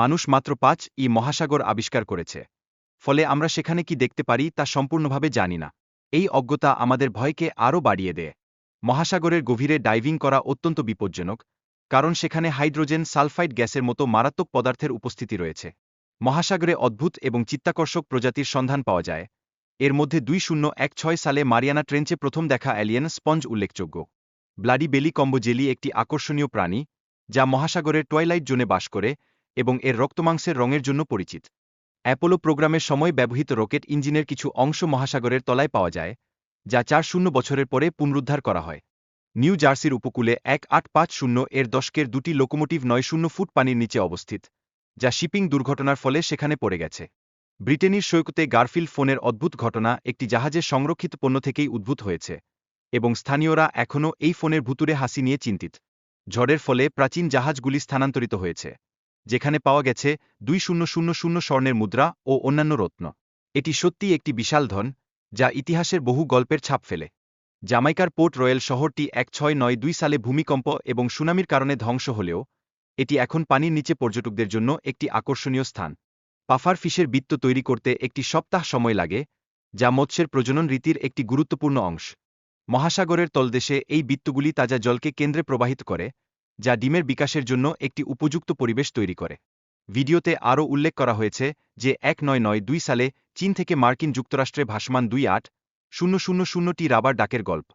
মানুষ মাত্র পাঁচ ই মহাসাগর আবিষ্কার করেছে। ফলে আমরা সেখানে কি দেখতে পারি তা সম্পূর্ণভাবে জানি না। এই অজ্ঞতা আমাদের ভয়কে আরও বাড়িয়ে দেয়। মহাসাগরের গভীরে ডাইভিং করা অত্যন্ত বিপজ্জনক, কারণ সেখানে হাইড্রোজেন সালফাইড গ্যাসের মতো মারাত্মক পদার্থের উপস্থিতি রয়েছে। মহাসাগরে অদ্ভুত এবং চিত্তাকর্ষক প্রজাতির সন্ধান পাওয়া যায়। এর মধ্যে দুই শূন্য এক ছয় সালে মারিয়ানা ট্রেঞ্চে প্রথম দেখা অ্যালিয়েন স্পঞ্জ উল্লেখযোগ্য। ব্লাডি বেলি কম্বোজেলি একটি আকর্ষণীয় প্রাণী, যা মহাসাগরের টয়লাইট জোনে বাস করে এবং এর রক্তমাংসের রঙের জন্য পরিচিত। অ্যাপোলো প্রোগ্রামের সময় ব্যবহৃত রকেট ইঞ্জিনের কিছু অংশ মহাসাগরের তলায় পাওয়া যায়, যা চার শূন্য বছরের পরে পুনরুদ্ধার করা হয়। নিউ জার্সির উপকূলে এক আট পাঁচ শূন্য এর দশকের দুটি লোকোমোটিভ নয় শূন্য ফুট পানির নিচে অবস্থিত, যা শিপিং দুর্ঘটনার ফলে সেখানে পড়ে গেছে। ব্রিটেনের সৈকতে গারফিল্ড ফোনের অদ্ভুত ঘটনা একটি জাহাজের সংরক্ষিত পণ্য থেকেই উদ্ভূত হয়েছে, এবং স্থানীয়রা এখনও এই ফোনের ভুতুরে হাসি নিয়ে চিন্তিত। ঝড়ের ফলে প্রাচীন জাহাজগুলি স্থানান্তরিত হয়েছে। যেখানে পাওয়া গেছে দুই শূন্য শূন্য শূন্য স্বর্ণের মুদ্রা ও অন্যান্য রত্ন। এটি সত্যিই একটি বিশাল ধন, যা ইতিহাসের বহু গল্পের ছাপ ফেলে। জামাইকার পোর্ট রয়্যাল শহরটি এক ছয় নয় দুই সালে ভূমিকম্প এবং সুনামির কারণে ধ্বংস হলেও, এটি এখন পানির নিচে পর্যটকদের জন্য একটি আকর্ষণীয় স্থান। পাফার ফিশের বৃত্ত তৈরি করতে একটি সপ্তাহ সময় লাগে, যা মৎস্যের প্রজনন রীতির একটি গুরুত্বপূর্ণ অংশ। মহাসাগরের তলদেশে এই বৃত্তগুলি তাজা জলকে কেন্দ্রে প্রবাহিত করে যা ডিমের বিকাশের জন্য একটি উপযুক্ত পরিবেশ তৈরি করে। ভিডিওতে আরও উল্লেখ করা হয়েছে যে এক নয় নয় দুই সালে চীন থেকে মার্কিন যুক্তরাষ্ট্রে ভাসমান দুই আট শূন্য শূন্য শূন্যটি রাবার ডাকের গল্প।